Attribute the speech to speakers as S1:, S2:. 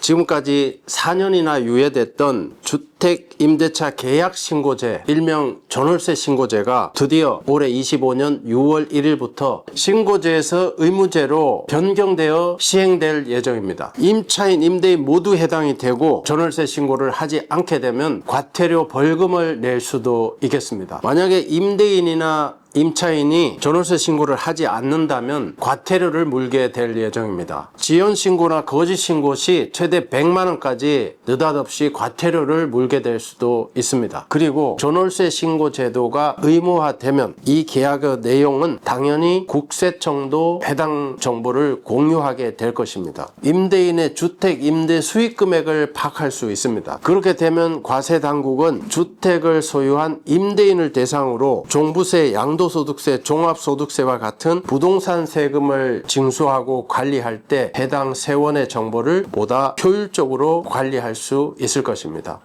S1: 지금까지 4년이나 유예됐던 주택 임대차 계약 신고제, 일명 전월세 신고제가 드디어 올해 25년 6월 1일부터 신고제에서 의무제로 변경되어 시행될 예정입니다. 임차인, 임대인 모두 해당이 되고 전월세 신고를 하지 않게 되면 과태료 벌금을 낼 수도 있겠습니다. 만약에 임대인이나 임차인이 전월세 신고를 하지 않는다면 과태료를 물게 될 예정입니다. 지연 신고나 거짓 신고 시 최대 100만 원까지 느닷없이 과태료를 물게 될 수도 있습니다. 그리고 전월세 신고 제도가 의무화되면 이 계약의 내용은 당연히 국세청도 해당 정보를 공유하게 될 것입니다. 임대인의 주택 임대 수익 금액을 파악할 수 있습니다. 그렇게 되면 과세 당국은 주택을 소유한 임대인을 대상으로 종부세, 양도 소득세, 종합소득세와 같은 부동산 세금을 징수하고 관리할 때 해당 세원의 정보를 보다 효율적으로 관리할 수 있을 것입니다.